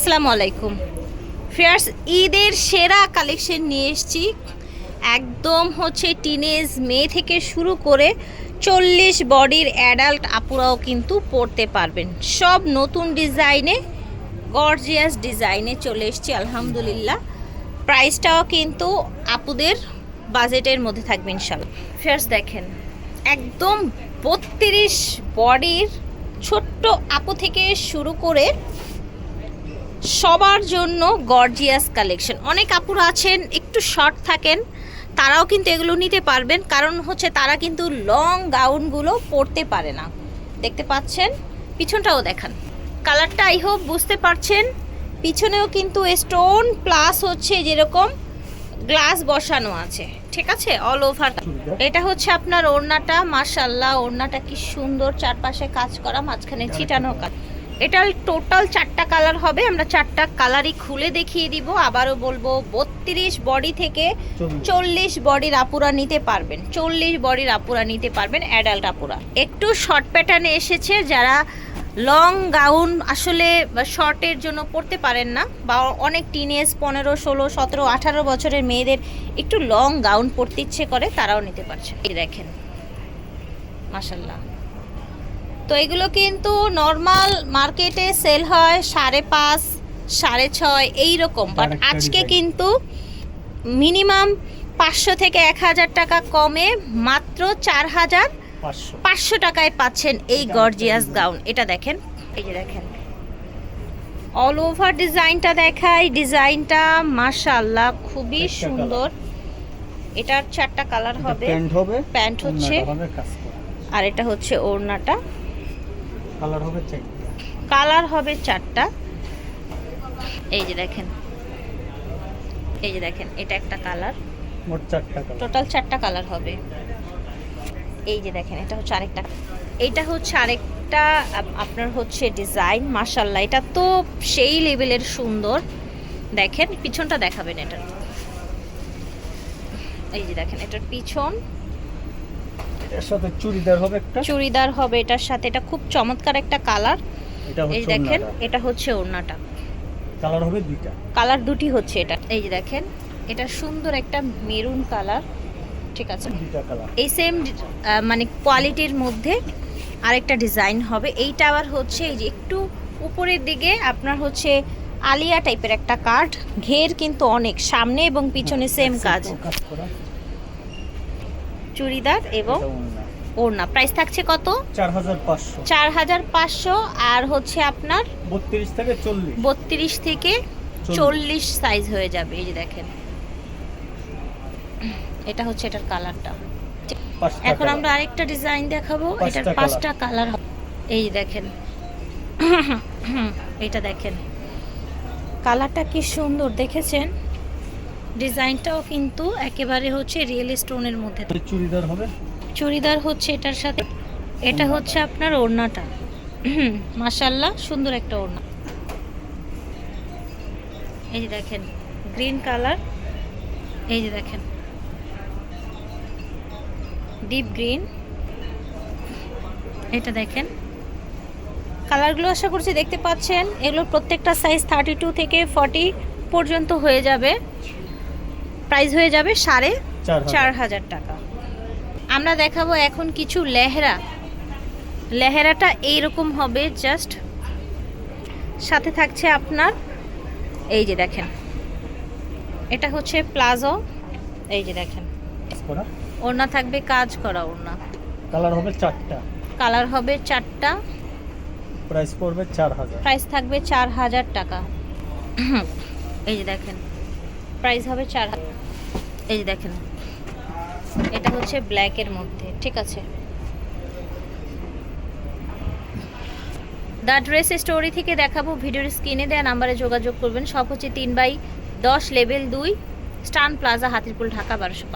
আসসালামু আলাইকুম। ফিয়ার্স, ঈদের সেরা কালেকশন নিয়ে এসেছি। একদম হচ্ছে টিনেজ মেয়ে থেকে শুরু করে চল্লিশ বডির অ্যাডাল্ট আপুরাও কিন্তু পরতে পারবেন। সব নতুন ডিজাইনে গর্জিয়াস ডিজাইনে চলে এসেছি, আলহামদুলিল্লাহ। প্রাইসটাও কিন্তু আপুদের বাজেটের মধ্যে থাকবে ইনশাল্লাহ ফিয়ার্স, দেখেন, একদম বত্রিশ বডির ছোট্ট আপু থেকে শুরু করে সবার জন্য গর্জিয়াস কালেকশন অনেক আপুরা আছেন, একটু শর্ট থাকেন, তারাও কিন্তু এগুলো নিতে পারবেন। কারণ হচ্ছে তারা কিন্তু লং গাউনগুলো পরতে পারে না। দেখতে পাচ্ছেন? পিছনটাও দেখান। কালারটা আই হোপ বুঝতে পারছেন। পিছনেও কিন্তু স্টোন প্লাস হচ্ছে যেরকম গ্লাস বসানো আছে। ঠিক আছে? অল ওভার এটা হচ্ছে আপনার ওড়নাটা। মাশাল্লাহ ওড়নাটা কি সুন্দর। চারপাশে কাজ করা, মাঝখানে ছিটানো কাজ। এটা টোটাল চারটা কালার হবে। আমরা চারটা কালারই খুলে দেখিয়ে দিব। আবারও বলব বত্রিশ বডি থেকে চল্লিশ। বডির আপুরা নিতে পারবেন। চল্লিশ বডির আপুরা নিতে পারবেন অ্যাডাল্ট আপুরা। একটু শর্ট প্যাটার্নে এসেছে যারা লং গাউন আসলে শর্টের জন্য পড়তে পারেন না বা অনেক টিনেজ পনেরো ষোলো সতেরো আঠারো বছরের মেয়েদের একটু লং গাউন পরতে ইচ্ছে করে তারাও নিতে পারছে। এই দেখেন মাসাল্লাহ তো এগুলো কিন্তু নর্মাল মার্কেটে সেল হয় সাড়ে পাঁচ সাড়ে ছয় এই রকম বাট আজকে কিন্তু মিনিমাম পাঁচশো থেকে এক হাজার টাকা কমে মাত্র চার হাজার পাঁচশো। টাকায় পাচ্ছেন এই গর্জিয়াস গাউন এটা দেখেন এই যে দেখেন। অল ওভার ডিজাইনটা দেখাই ডিজাইনটা মাশাআল্লাহ খুবই সুন্দর। এটার চারটা কালার হবে প্যান্ট হবে প্যান্ট হচ্ছে আর এটা হচ্ছে ওড়নাটা। কালার হবে চারটা। কালার হবে চারটা। এই যে দেখেন। এই যে দেখেন এটা একটা কালার। মোট চারটা কালার। টোটাল চারটা কালার হবে। এই যে দেখেন এটা হচ্ছে আরেকটা। এইটা হচ্ছে আরেকটা আপনার হচ্ছে ডিজাইন মার্শাল্লাহ এটা তো সেই লেভেলের সুন্দর। দেখেন পিছনটা দেখাবেন এটার। এই যে দেখেন এটার পিছন। এর সাথে চুড়িদার হবে একটা? চুড়িদার হবে এটার সাথে এটা খুব চমৎকার একটা কালার। এই দেখেন এটা হচ্ছে ওড়নাটা। কালার হবে দুইটা। কালার দুটি হচ্ছে এটা। এই যে দেখেন এটা সুন্দর একটা মেরুন কালার ঠিক আছে? এই সেম মানে কোয়ালিটির মধ্যে আরেকটা ডিজাইন হবে। এইটা আবার হচ্ছে এই যে একটু উপরের দিকে আপনার হচ্ছে আলিয়া টাইপের একটা কাঠ ঘের কিন্তু অনেক সামনে এবং পিছনে সেম কাজ। কাজ চুড়িদার এবং ওড়না। প্রাইস থাকছে কত? চার হাজার পাঁচশো আর হচ্ছে আপনার বত্রিশ থেকে চল্লিশ। বত্রিশ থেকে চল্লিশ। সাইজ হয়ে যাবে এই যে দেখেন। এটা হচ্ছে এটার কালারটা এখন আমরা আরেকটা ডিজাইন দেখাবো। এটার পাঁচটা কালার এই দেখেন। এটা দেখেন। কালারটা কি সুন্দর দেখেছেন? ডিজাইনটাও কিন্তু একেবারে হচ্ছে রিয়েল স্টোনের মধ্যে। চুড়িদার হবে? চুড়িদার হচ্ছে এটার সাথে এটা হচ্ছে আপনার ওড়নাটা। মাশাল্লাহ সুন্দর একটা ওড়না। এই যে দেখেন গ্রিন কালার। এই যে দেখেন ডিপ গ্রিন। এটা দেখেন। কালারগুলো আশা করছি দেখতে পাচ্ছেন। এগুলোর প্রত্যেকটা সাইজ থার্টি টু থেকে ফর্টি পর্যন্ত হয়ে যাবে। প্রাইস হয়ে যাবে সাড়ে চার হাজার। টাকা। আমরা দেখাবো এখন কিছু লেহেরা। লেহেরাটা এইরকম হবে জাস্ট সাথে থাকছে আপনার এই যে দেখেন। এটা হচ্ছে প্লাজো এই যে দেখেন। ওড়না থাকবে কাজ করা ওড়না। কালার হবে চারটা। কালার হবে চারটা। প্রাইস পড়বে চার হাজার। প্রাইস থাকবে চার হাজার টাকা। এই যে দেখেন প্রাইস হবে চার হাজার। এই যে দেখেন। এটা হচ্ছে ব্ল্যাকের মধ্যে, ঠিক আছে? দ্য ড্রেস স্টোরি থেকে দেখাবো ভিডিওর স্ক্রিনে দেওয়া নাম্বারে যোগাযোগ করবেন। সব হচ্ছে তিন বাই দশ লেভেল দুই স্টান প্লাজা হাতিরপুল, ঢাকা, বারোশো